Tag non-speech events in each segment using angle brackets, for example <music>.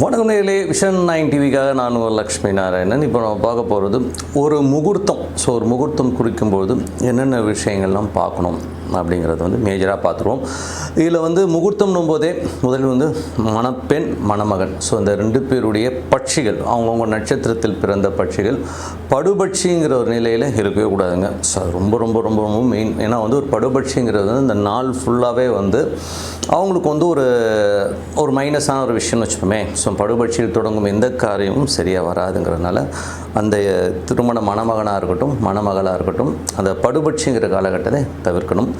வணக்கம் நேரிலே vision nine டிவிக்காக நான் ஒரு லக்ஷ்மி நாராயணன். இப்போ நம்ம பார்க்க போகிறது ஒரு முகூர்த்தம். ஸோ ஒரு முகூர்த்தம் குறிக்கும்போது என்னென்ன விஷயங்கள்லாம் பார்க்கணும் அப்படிங்கிறத வந்து மேஜராக பார்த்துருவோம். இதில் வந்து முகூர்த்தம்னும் போதே முதலில் வந்து மணப்பெண் மணமகன். ஸோ இந்த ரெண்டு பேருடைய பட்சிகள் அவங்கவுங்க நட்சத்திரத்தில் பிறந்த பட்சிகள் படுபட்சிங்கிற ஒரு நிலையில் இருக்கவே கூடாதுங்க. ஸோ ரொம்ப ரொம்ப ரொம்ப ரொம்ப மெயின் ஏன்னா வந்து ஒரு படுபட்சிங்கிறது வந்து இந்த நாள் ஃபுல்லாகவே வந்து அவங்களுக்கு வந்து ஒரு ஒரு மைனஸான ஒரு விஷயம்னு வச்சுப்போமே ஸோ படுபட்சியில் தொடங்கும் எந்த காரியமும் சரியாக வராதுங்கிறதுனால அந்த திருமண மணமகனாக இருக்கட்டும் மணமகளாக இருக்கட்டும் அந்த படுபட்சிங்கிற காலகட்டத்தை தவிர்க்கணும்.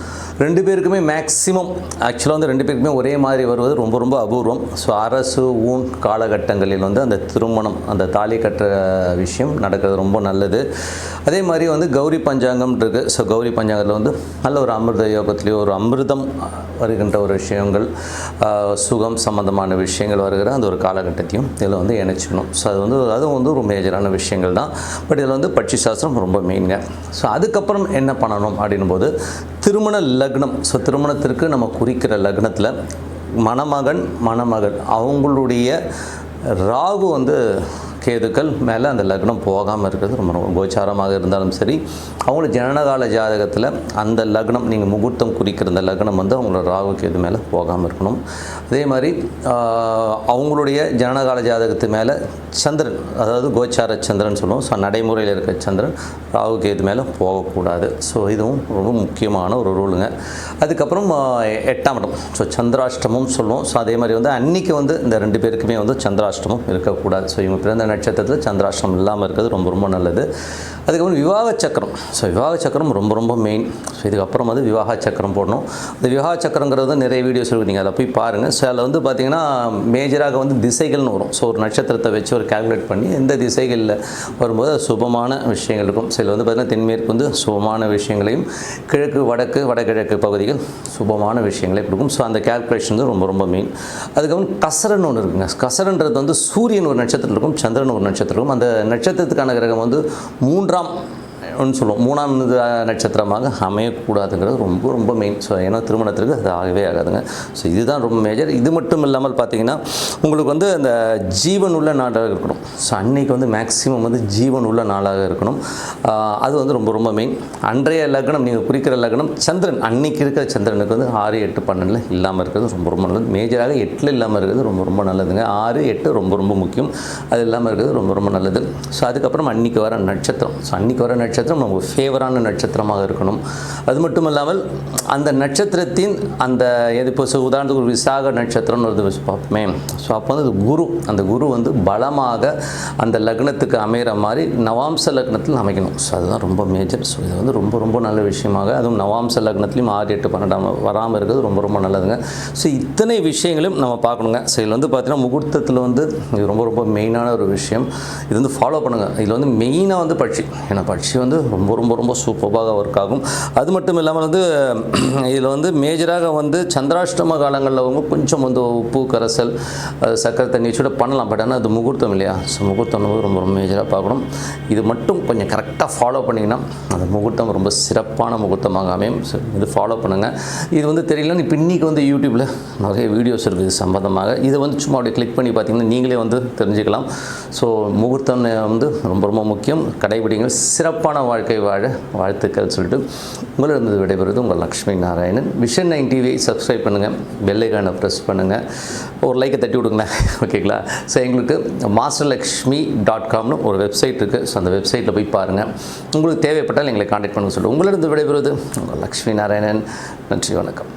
ரெண்டு பேருக்குமே மேக்ஸிமம் ஆக்சுவலாக வந்து ரெண்டு பேருக்குமே ஒரே மாதிரி வருவது ரொம்ப ரொம்ப அபூர்வம். ஸோ அரசு ஊன் காலகட்டங்களில் வந்து அந்த திருமணம் அந்த தாலி கட்டுற விஷயம் நடக்கிறது ரொம்ப நல்லது. அதே மாதிரி வந்து கௌரி பஞ்சாங்கம் இருக்குது ஸோ கௌரி பஞ்சாங்கத்தில் வந்து நல்ல ஒரு அமிர்த யோகத்துலேயோ ஒரு அமிர்தம் வருகின்ற ஒரு விஷயம் விஷயங்கள் சுகம் சம்மந்தமான விஷயங்கள் வருகிற அந்த ஒரு காலகட்டத்தையும் இதில் வந்து இணைச்சிக்கணும். ஸோ அது வந்து அதுவும் வந்து ஒரு மேஜரான விஷயங்கள் தான். பட் இதில் வந்து பட்சி சாஸ்திரம் ரொம்ப மெயின்ங்க ஸோ அதுக்கப்புறம் என்ன பண்ணணும் அப்படின்னும் போது திருமண லக்னம். ஸோ திருமணத்திற்கு நம்ம குறிக்கிற லக்னத்தில் மணமகன் மணமகள். அவங்களுடைய ராகு வந்து கேதுக்கள் மேலே அந்த லக்னம் போகாமல் இருக்கிறது. ரொம்ப ரொம்ப கோச்சாரமாக இருந்தாலும் சரி அவங்களோட ஜனனகால ஜாதகத்தில் அந்த லக்னம் நீங்கள் முகூர்த்தம் குறிக்கிற அந்த லக்னம் வந்து அவங்களோட ராகு கேது மேலே போகாமல் இருக்கணும். அதே மாதிரி அவங்களுடைய ஜனனகால ஜாதகத்து மேலே சந்திரன் அதாவது கோச்சார சந்திரன் சொல்லுவோம். ஸோ நடைமுறையில் இருக்க சந்திரன் ராகு கேது மேலே போகக்கூடாது. ஸோ இதுவும் ரொம்ப முக்கியமான ஒரு ரூலுங்க. அதுக்கப்புறம் எட்டாம் இடம். ஸோ சந்திராஷ்டமும் சொல்லுவோம். ஸோ அதே மாதிரி வந்து அன்னைக்கு வந்து இந்த ரெண்டு பேருக்குமே வந்து சந்திராஷ்டமம் இருக்கக்கூடாது. ஸோ இவங்க பிறந்த நட்சத்திரத்தில் சந்திராஷ்டிரம் இல்லாமல் இருக்கிறது ரொம்ப ரொம்ப நல்லது. அதுக்கப்புறம் விவாக சக்கரம். ஸோ விவாக சக்கரம் ரொம்ப ரொம்ப மெயின் ஸோ இதுக்கப்புறம் வந்து விவாக சக்கரம் போடணும். இந்த விவாக சக்கரங்கிறது நிறைய வீடியோஸ் இருக்குது நீங்கள் அதில் போய் பாருங்கள் ஸோ அதில் வந்து பார்த்தீங்கன்னா மேஜராக வந்து திசைகள்னு வரும். ஸோ ஒரு நட்சத்திரத்தை வச்சு ஒரு கால்குலேட் பண்ணி எந்த திசைகளில் வரும்போது சுபமான விஷயங்கள் இருக்கும். சில வந்து பார்த்திங்கன்னா தென்மேற்கு வந்து சுபமான விஷயங்களையும் கிழக்கு வடக்கு வடகிழக்கு பகுதிகள் சுபமான விஷயங்களை கொடுக்கும். ஸோ அந்த கேல்குலேஷன் வந்து ரொம்ப ரொம்ப மெயின் அதுக்கப்புறம் கசரன் ஒன்று இருக்குங்க. கசரன்றது வந்து சூரியன் ஒரு நட்சத்திரம் இருக்கும். சந்திரன் ஒரு நட்சத்திரம். அந்த நட்சத்திரத்துக்கான கிரகம் வந்து மூன்றாம் ஒன்று சொல்லுவோம். மூணாம் நட்சத்திரமாக அமையக்கூடாதுங்கிறது ரொம்ப ரொம்ப மெயின் ஸோ ஏன்னா திருமணத்திற்கு அது ஆகவே ஆகாதுங்க. ஸோ இதுதான் ரொம்ப மேஜர் இது மட்டும் இல்லாமல் பார்த்தீங்கன்னா உங்களுக்கு வந்து அந்த ஜீவன் உள்ள நாடாக இருக்கணும். ஸோ அன்னைக்கு வந்து மேக்ஸிமம் வந்து ஜீவன் உள்ள நாளாக இருக்கணும். அது வந்து ரொம்ப ரொம்ப மெயின் அன்றைய லக்னம் நீங்கள் குறிக்கிற லக்னம் சந்திரன். அன்னைக்கு இருக்கிற சந்திரனுக்கு வந்து ஆறு எட்டு பன்னெண்டில் இல்லாமல் இருக்கிறது ரொம்ப ரொம்ப நல்லது. மேஜராக எட்டில் இல்லாமல் இருக்கிறது ரொம்ப ரொம்ப நல்லதுங்க. ஆறு எட்டு ரொம்ப ரொம்ப முக்கியம். அது இல்லாமல் இருக்கிறது ரொம்ப ரொம்ப நல்லது. ஸோ அதுக்கப்புறம் அன்னைக்கு வர நட்சத்திரம். ஸோ அன்னைக்கு வர நட்சத்திரம் நமக்கு ஃபேவரான நட்சத்திரமாக இருக்கணும். அது மட்டும் இல்லாமல் அந்த நட்சத்திரத்தின் அந்த எது இப்போ உதாரணத்துக்கு ஒரு விசாக நட்சத்திரம்னு ஒரு பார்ப்போமே. ஸோ அப்போ வந்து குரு. அந்த குரு வந்து பலமாக அந்த லக்னத்துக்கு அமைகிற மாதிரி நவாம்ச லக்னத்தில் அமைக்கணும். ஸோ அதுதான் ரொம்ப மேஜர் ஸோ இது வந்து ரொம்ப ரொம்ப நல்ல விஷயமாக. அதுவும் நவாம்ச லக்னத்துலையும் ஆறு எட்டு பன்னெண்டாம் வராமல் இருக்கிறது ரொம்ப ரொம்ப நல்லதுங்க. ஸோ இத்தனை விஷயங்களையும் நம்ம பார்க்கணுங்க. ஸோ இதில் வந்து பார்த்தீங்கன்னா முகூர்த்தத்தில் வந்து இது ரொம்ப ரொம்ப மெயினான ஒரு விஷயம். இது வந்து ஃபாலோ பண்ணுங்கள் இதில் வந்து மெயினாக வந்து பட்சி. ஏன்னா பட்சி வந்து ரொம்ப ரொம்ப ரொம்ப சூப்பராக ஒர்க் ஆகும். அது மட்டும் இல்லாமல் வந்து <clears throat> இதில் வந்து மேஜராக வந்து சந்திராஷ்டம காலங்களில் அவங்க கொஞ்சம் வந்து உப்பு கரைசல் சக்கரை தண்ணி வச்சுட பண்ணலாம். பட் ஆனால் அது முகூர்த்தம் இல்லையா? ஸோ முகூர்த்தம் வந்து ரொம்ப ரொம்ப மேஜராக பார்க்கணும். இது மட்டும் கொஞ்சம் கரெக்டாக ஃபாலோ பண்ணிங்கன்னா அந்த முகூர்த்தம் ரொம்ப சிறப்பான முகூர்த்தமாக அமையும். ஸோ இது ஃபாலோ பண்ணுங்கள் இது வந்து தெரியல இப்போ இன்றைக்கி வந்து யூடியூப்பில் நிறைய வீடியோஸ் இருக்குது இது சம்மந்தமாக இதை வந்து சும்மா அப்படியே கிளிக் பண்ணி பார்த்தீங்கன்னா நீங்களே வந்து தெரிஞ்சுக்கலாம். ஸோ முகூர்த்தம் வந்து ரொம்ப ரொம்ப முக்கியம். கடைபிடிங்கள். சிறப்பான வாழ்க்கை வாழ வாழ்த்துக்கள் சொல்லிட்டு உங்களிடம் விடைபெறுவது உங்கள் Lakshmi Narayanan. Vision nine TV subscribe பண்ணுங்கள் பெல்லைக்கான ப்ரெஸ் பண்ணுங்கள் ஒரு லைக்கை தட்டி விடுங்களேன். <laughs> ஓகேங்களா ஸோ எங்களுக்கு மாஸ்டர் லக்ஷ்மி டாட் காம்னு ஒரு வெப்சைட் இருக்குது ஸோ அந்த வெப்சைட்டில் போய் பாருங்கள் உங்களுக்கு தேவைப்பட்டால் எங்களை காண்டாக்ட் பண்ணுங்க சொல்லிட்டு உங்களிடம் விடைபெறுவது உங்கள் லக்ஷ்மி நாராயணன். நன்றி வணக்கம்.